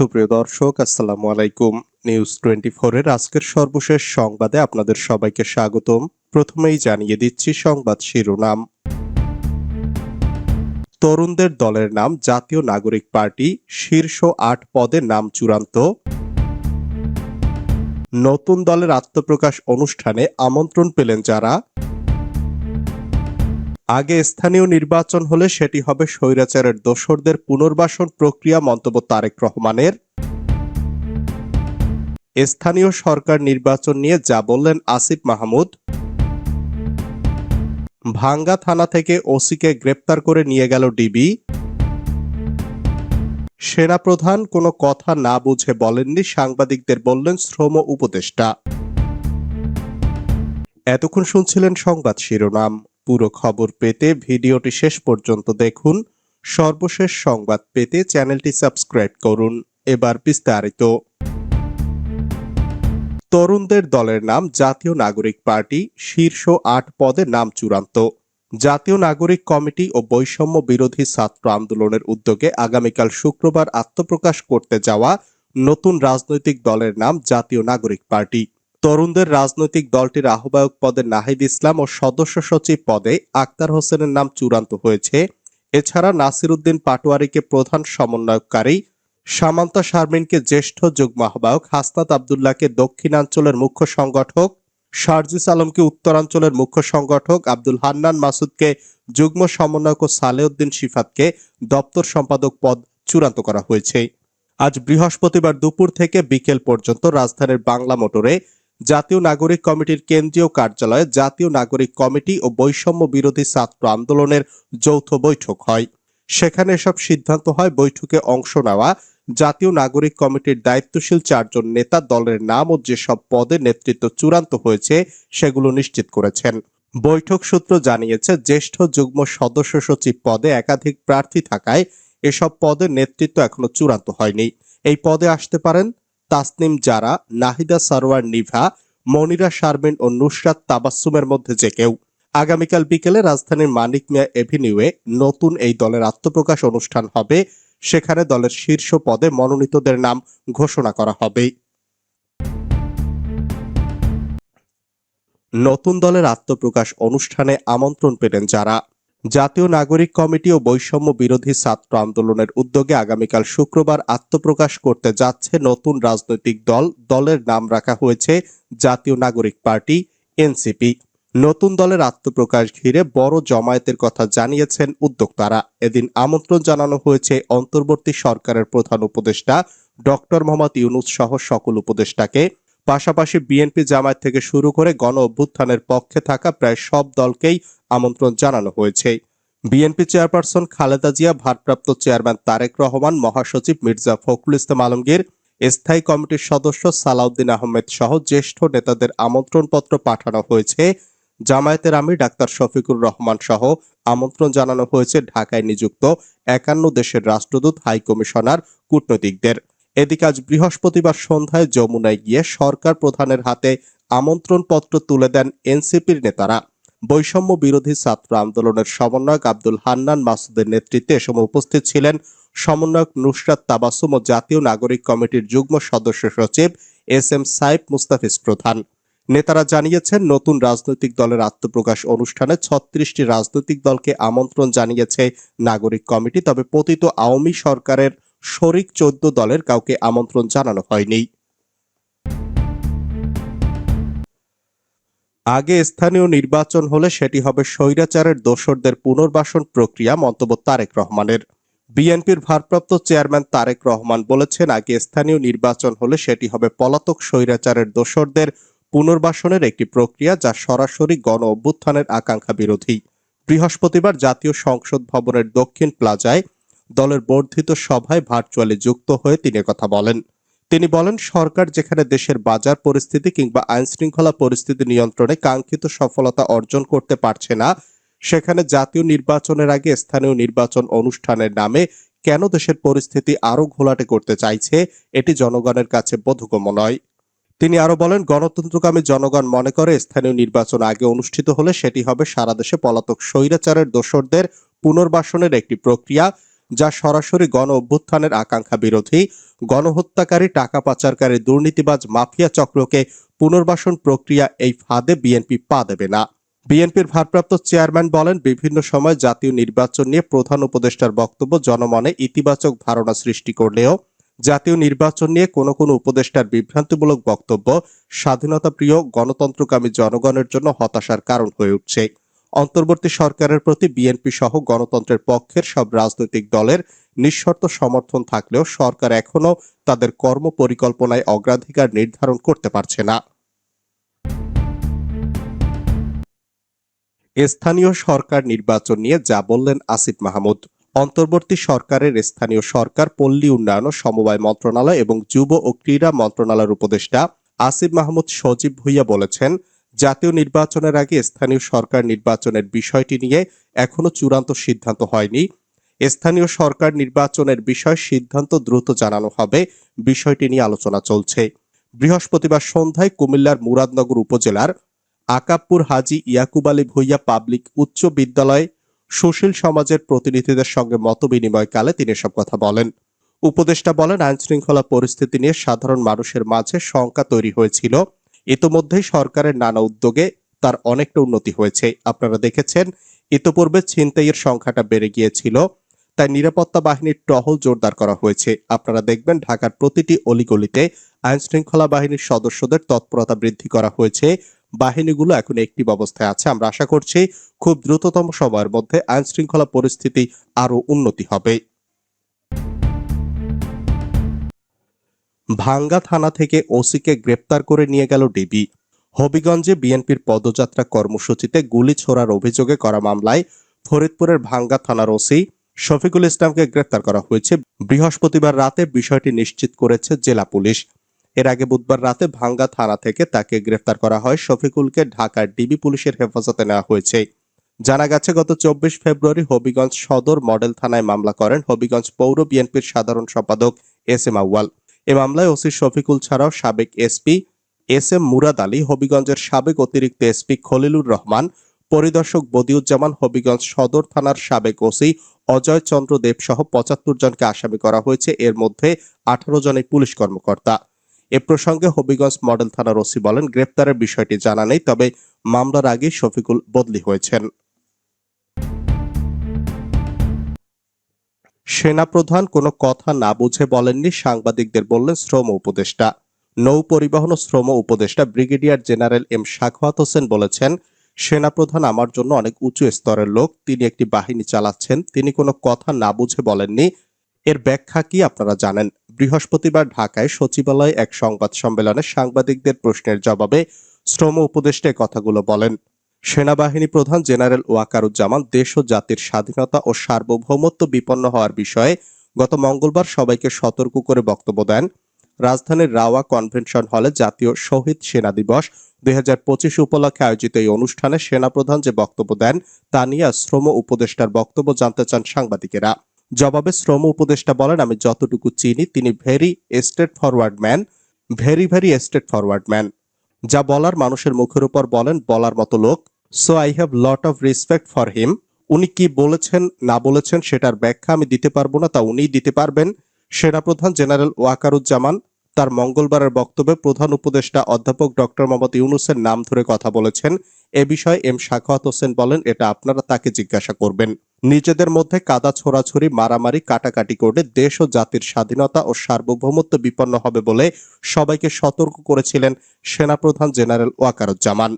সুপ্রিয় দর্শক, আসসালামু আলাইকুম। নিউজ টোয়েন্টি এর আজকের সর্বশেষ সংবাদে আপনাদের সবাইকে স্বাগতম। প্রথমেই জানিয়ে দিচ্ছি সংবাদ শিরোনাম। তরুণদের দলের নাম জাতীয় নাগরিক পার্টি, শীর্ষ আট পদে নাম চূড়ান্ত। নতুন দলের আত্মপ্রকাশ অনুষ্ঠানে আমন্ত্রণ পেলেন যারা? আগে স্থানীয় নির্বাচন হলে সেটি হবে স্বৈরাচারের দোসরদের পুনর্বাসন প্রক্রিয়া, মন্তব্য তারেক রহমানের। স্থানীয় সরকার নির্বাচন নিয়ে যা বললেন আসিফ মাহমুদ। ভাঙ্গা থানা থেকে ওসিকে গ্রেপ্তার করে নিয়ে গেল ডিবি। সেনাপ্রধান কোনো কথা না বুঝে বলেননি, সাংবাদিকদের বললেন শ্রম উপদেষ্টা। এতক্ষণ শুনছিলেন সংবাদ শিরোনাম। পুরো খবর পেতে ভিডিওটি শেষ পর্যন্ত দেখুন। সর্বশেষ সংবাদ পেতে চ্যানেলটি সাবস্ক্রাইব করুন। এবার বিস্তারিত। তরুণদের দলের নাম জাতীয় নাগরিক পার্টি, শীর্ষ আট পদে নাম চূড়ান্ত। জাতীয় নাগরিক কমিটি ও বৈষম্য বিরোধী ছাত্র আন্দোলনের উদ্যোগে আগামীকাল শুক্রবার আত্মপ্রকাশ করতে যাওয়া নতুন রাজনৈতিক দলের নাম জাতীয় নাগরিক পার্টি। তরুণদের রাজনৈতিক দলটির আহ্বায়ক পদে নাহিদ ইসলাম ও সদস্য সচিব পদে আক্তার হোসেনের নাম চূড়ান্ত হয়েছে। এছাড়া নাসির উদ্দিন পাটোয়ারিকে প্রধান সমন্বয়কারী, সামান্তা শারমিনকে জ্যেষ্ঠ যুগ্ম আহ্বায়ক, হাসনাত আবদুল্লাহকে দক্ষিণাঞ্চলের মুখ্য সংগঠক, শারজিস আলমকে উত্তরাঞ্চলের মুখ্য সংগঠক, আব্দুল হান্নান মাসুদকে যুগ্ম সমন্বয়ক ও সালেউদ্দিন শিফাতকে দপ্তর সম্পাদক পদ চূড়ান্ত করা হয়েছে। আজ বৃহস্পতিবার দুপুর থেকে বিকেল পর্যন্ত রাজধানীর বাংলা মোটরে জাতীয় নাগরিক কমিটির কেন্দ্রীয় কার্যালয়ে জাতীয় নাগরিক কমিটি ও বৈষম্য বিরোধী ছাত্র আন্দোলনের যৌথ বৈঠক হয়। সেখানে এসব সিদ্ধান্ত হয় বৈঠকে অংশ নেওয়া জাতীয় নাগরিক কমিটির দায়িত্বশীল চারজন নেতা দলের নাম ও যেসব পদে নেতৃত্ব চূড়ান্ত হয়েছে সেগুলো নিশ্চিত করেছেন। বৈঠক সূত্র জানিয়েছে, জ্যেষ্ঠ যুগ্ম সদস্য সচিব পদে একাধিক প্রার্থী থাকায় এসব পদের নেতৃত্ব এখনও চূড়ান্ত হয়নি। এই পদে আসতে পারেন তাসনিম জারা, নাহিদা সারোয়ার নিভা, মনিরা শারমিন ও নুসরাত তাবাসসুমের মধ্যে যে কেউ। আগামীকাল বিকেলে রাজধানীর মানিক মিয়া এভিনিউয়ে নতুন এই দলের আত্মপ্রকাশ অনুষ্ঠান হবে। সেখানে দলের শীর্ষ পদে মনোনীতদের নাম ঘোষণা করা হবে। নতুন দলের আত্মপ্রকাশ অনুষ্ঠানে আমন্ত্রণ পেলেন যারা। জাতীয় নাগরিক কমিটি ও বৈষম্য বিরোধী ছাত্র আন্দোলনের উদ্যোগে আগামীকাল শুক্রবার আত্মপ্রকাশ করতে যাচ্ছে নতুন রাজনৈতিক দল। দলের নাম রাখা হয়েছে জাতীয় নাগরিক পার্টি, এনসিপি। নতুন দলের আত্মপ্রকাশ ঘিরে বড় জমায়েতের কথা জানিয়েছেন উদ্যোক্তারা। এদিন আমন্ত্রণ জানানো হয়েছে অন্তর্বর্তী সরকারের প্রধান উপদেষ্টা ডক্টর মোহাম্মদ ইউনুস সহ সকল উপদেষ্টাকে। পাশাপাশি বিএনপি জামায়াত থেকে শুরু করে গণ অভ্যুত্থানের পক্ষে থাকা প্রায় সব দলকেই আমন্ত্রণ জানানো হয়েছে। বিএনপি চেয়ারপারসন খালেদা জিয়া, ভারপ্রাপ্ত চেয়ারম্যান তারেক রহমান, মহাসচিব মির্জা ফখরুল ইসলাম আলমগীর, স্থায়ী কমিটির সদস্য সালাউদ্দিন আহমেদ সহ জ্যেষ্ঠ নেতাদের আমন্ত্রণপত্র পাঠানো হয়েছে। জামায়াতের আমির ডাক্তার শফিকুর রহমান সহ আমন্ত্রণ জানানো হয়েছে ঢাকায় নিযুক্ত একান্ন দেশের রাষ্ট্রদূত, হাইকমিশনার, কূটনৈতিকদের। এদিকে আজ বৃহস্পতিবার সন্ধ্যায় যমুনায় গিয়ে সরকার প্রধানের হাতে আমন্ত্রণ পত্র তুলে দেন এনসিপির নেতারা। বৈষম্য বিরোধী ছাত্র আন্দোলনের সমন্বয়ক আব্দুল হান্নান মাসুদের নেতৃত্বে এ সময় উপস্থিত ছিলেন সমন্বয়ক নুসরাত তাবাসুম ও জাতীয় নাগরিক কমিটির যুগ্ম সদস্য সচিব এস এম সাইফ মুস্তাফিজ প্রধান। নেতারা জানিয়েছেন, নতুন রাজনৈতিক দলের আত্মপ্রকাশ অনুষ্ঠানে ছত্রিশটি রাজনৈতিক দলকে আমন্ত্রণ জানিয়েছে নাগরিক কমিটি, তবে পতিত আওয়ামী সরকারের শরিক চোদ্দ দলের কাউকে আমন্ত্রণ জানানো হয়নি। আগে স্থানীয় নির্বাচন হলে সেটি হবে স্বৈরাচারের দোসরদের পুনর্বাসন প্রক্রিয়া, মন্তব্য তারেক রহমানের। বিএনপির ভারপ্রাপ্ত চেয়ারম্যান তারেক রহমান বলেছেন, আগে স্থানীয় নির্বাচন হলে সেটি হবে পলাতক স্বৈরাচারের দোসরদের পুনর্বাসনের একটি প্রক্রিয়া, যা সরাসরি গণ অভ্যুত্থানের আকাঙ্ক্ষা বিরোধী। বৃহস্পতিবার জাতীয় সংসদ ভবনের দক্ষিণ প্লাজায় দলের বর্ধিত সভায় ভার্চুয়ালি যুক্ত হয়ে তিনি কথা বলেন। তিনি বলেন, সরকার যেখানে দেশের বাজার পরিস্থিতি কিংবা আইন শৃঙ্খলা পরিস্থিতি নিয়ন্ত্রণে কাঙ্ক্ষিত সফলতা অর্জন করতে পারছে না, সেখানে জাতীয় নির্বাচনের আগে স্থানীয় নির্বাচন অনুষ্ঠানের নামে কেন দেশের পরিস্থিতি আরও ঘোলাটে করতে চাইছে, এটি জনগণের কাছে বোধগম্য নয়। তিনি আরও বলেন গণতন্ত্রকামী জনগণ মনে করে স্থানীয় নির্বাচন আগে অনুষ্ঠিত হলে সেটি হবে সারা দেশে পলাতক স্বৈরাচারের দোসরদের পুনর্বাসনের একটি প্রক্রিয়া যা সরাসরি গণ অভ্যুত্থানের আকাঙ্ক্ষা বিরোধী, গণহত্যাকারী, টাকা পাচারকারী, দুর্নীতিবাজ মাফিয়া চক্রকে পুনর্বাসন প্রক্রিয়া এই ফাঁদে বিএনপি পা দেবে না। বিএনপির ভারপ্রাপ্ত চেয়ারম্যান বলেন, বিভিন্ন সময় জাতীয় নির্বাচন নিয়ে প্রধান উপদেষ্টার বক্তব্য জনমনে ইতিবাচক ধারণা সৃষ্টি করলেও, জাতীয় নির্বাচন নিয়ে কোনো কোনো উপদেষ্টার বিভ্রান্তিমূলক বক্তব্য স্বাধীনতাপ্রিয়, গণতন্ত্রকামী জনগণের জন্য হতাশার কারণ হয়ে উঠছে। অন্তর্বর্তী সরকারের প্রতি বিএনপি সহ গণতন্ত্রের পক্ষের সব রাজনৈতিক দলের নিঃশর্ত সমর্থন থাকলেও সরকার এখনও তাদের কর্ম পরিকল্পনায় অগ্রাধিকার নির্ধারণ করতে পারছে না। স্থানীয় সরকার নির্বাচন নিয়ে যা বললেন আসিফ মাহমুদ। অন্তর্বর্তী সরকারের স্থানীয় সরকার, পল্লী উন্নয়ন ও সমবায় মন্ত্রণালয় এবং যুব ও ক্রীড়া মন্ত্রণালয়ের উপদেষ্টা আসিফ মাহমুদ সজীব ভুইয়া বলেছেন জাতীয় নির্বাচনের আগে স্থানীয় সরকার নির্বাচনের বিষয়টি নিয়ে এখনও চূড়ান্ত সিদ্ধান্ত হয়নি। স্থানীয় সরকার নির্বাচনের বিষয় সিদ্ধান্ত দ্রুত জানানো হবে, বিষয়টি নিয়ে আলোচনা চলছে। বৃহস্পতিবার সন্ধ্যায় কুমিল্লার মুরাদনগর উপজেলার আকাবপুর হাজি ইয়াকুব আলী ভুইয়া পাবলিক উচ্চ বিদ্যালয়ে সুশীল সমাজের প্রতিনিধিদের সঙ্গে মতবিনিময়কালে তিনি সব কথা বলেন। উপদেষ্টা বলেন আইন শৃঙ্খলা পরিস্থিতি নিয়ে সাধারণ মানুষের মাঝে শঙ্কা তৈরি হয়েছিল। ইতোমধ্যেই সরকারের নানা উদ্যোগে তার অনেকটা উন্নতি হয়েছে। আপনারা দেখেছেন, ইতোপূর্বে ছিনতাইয়ের সংখ্যাটা বেড়ে গিয়েছিল, তাই নিরাপত্তা বাহিনীর টহল জোরদার করা হয়েছে। আপনারা দেখবেন, ঢাকার প্রতিটি অলিগলিতে আইন শৃঙ্খলা বাহিনীর সদস্যদের তৎপরতা বৃদ্ধি করা হয়েছে। বাহিনীগুলো এখন একটি অবস্থায় আছে। আমরা আশা করছি, খুব দ্রুততম সময়ের মধ্যে আইন শৃঙ্খলা পরিস্থিতি আরও উন্নতি হবে। ভাঙ্গা থানা থেকে ওসিকে গ্রেপ্তার করে নিয়ে গেল ডিবি। হবিগঞ্জে বিএনপির পদযাত্রা কর্মসূচিতে গুলি ছোড়ার অভিযোগে করা মামলায় ফরিদপুরের ভাঙ্গা থানার ওসি শফিকুল ইসলামকে গ্রেপ্তার করা হয়েছে। বৃহস্পতিবার রাতে বিষয়টি নিশ্চিত করেছে জেলা পুলিশ। এর আগে বুধবার রাতে ভাঙ্গা থানা থেকে তাকে গ্রেফতার করা হয়। শফিকুলকে ঢাকার ডিবি পুলিশের হেফাজতে নেওয়া হয়েছে। জানা গেছে, গত চব্বিশ ফেব্রুয়ারি হবিগঞ্জ সদর মডেল থানায় মামলা করেন হবিগঞ্জ পৌর বিএনপির সাধারণ সম্পাদক এস এম আউয়াল। এ মামলায় ওসি শফিকুল ছাড়াও সাবেক SP S M Murad Ali, হবিগঞ্জের সাবেক অতিরিক্ত এসপি খলিলুর রহমান, পরিদর্শক বদিউজ্জামান, হবিগঞ্জ সদর থানার সাবেক ওসি অজয় চন্দ্র দেব সহ পঁচাত্তর জনকে আসামি করা হয়েছে। এর মধ্যে আঠারো জনই পুলিশ কর্মকর্তা। এ প্রসঙ্গে হবিগঞ্জ মডেল থানার ওসি বলেন, গ্রেপ্তারের বিষয়টি জানা নেই, তবে মামলার আগে শফিকুল বদলি হয়েছেন। সেনাপ্রধান কোনো কথা না বুঝে বলেননি সাংবাদিকদের বললেন শ্রম উপদেষ্টা। নৌ পরিবহন ও শ্রম উপদেষ্টা brigadier general M Sakhawat Hossain বলেছেন, সেনাপ্রধান আমার জন্য অনেক উঁচু স্তরের লোক, তিনি একটি বাহিনী চালাচ্ছেন, তিনি কোনো কথা না বুঝে বলেননি। এর ব্যাখ্যা কি আপনারা জানেন? বৃহস্পতিবার ঢাকায় সচিবালয়ে এক সংবাদ সম্মেলনে সাংবাদিকদের প্রশ্নের জবাবে শ্রম উপদেষ্টা কথাগুলো বলেন। সেনাবাহিনী প্রধান জেনারেল ওয়াকারুজ্জামান দেশ ও জাতির স্বাধীনতা ও সার্বভৌমত্ব বিপন্ন হওয়ার বিষয়ে গত মঙ্গলবার সবাইকে সতর্ক করে বক্তব্য দেন। রাজধানীর রাওয়া কনভেনশন হলে জাতীয় শহীদ সেনা দিবস দুই হাজার পঁচিশ উপলক্ষে আয়োজিত এই অনুষ্ঠানে সেনাপ্রধান যে বক্তব্য দেন, তা নিয়ে শ্রম উপদেষ্টার বক্তব্য জানতে চান সাংবাদিকেরা। জবাবে শ্রম উপদেষ্টা বলেন, আমি যতটুকু চিনি, তিনি very straightforward man, very very straightforward man. যা বলার মানুষের মুখের উপর বলেন, বলার মতো লোক so I have lot of respect for him উনি কি বলেছেন, না বলেছেন, সেটার ব্যাখ্যা আমি দিতে পারব না, তা উনিই দিতে পারবেন। সেনাপ্রধান জেনারেল ওয়াকারুজ্জামান তার মঙ্গলবারের বক্তব্যে প্রধান উপদেষ্টা অধ্যাপক ডক্টর মোহাম্মদ ইউনুসের নাম ধরে কথা বলেছেন। এ বিষয়ে এম শাখাওয়াত হোসেন বলেন, এটা আপনারা তাকে জিজ্ঞাসা করবেন। নিজেদের মধ্যে কাদা ছোড়াছড়ি, মারামারি, কাটাকাটি করে দেশ ও জাতির স্বাধীনতা ও সার্বভৌমত্ব বিপন্ন হবে বলে সবাইকে সতর্ক করেছিলেন সেনাপ্রধান জেনারেল ওয়াকারুজ্জামান।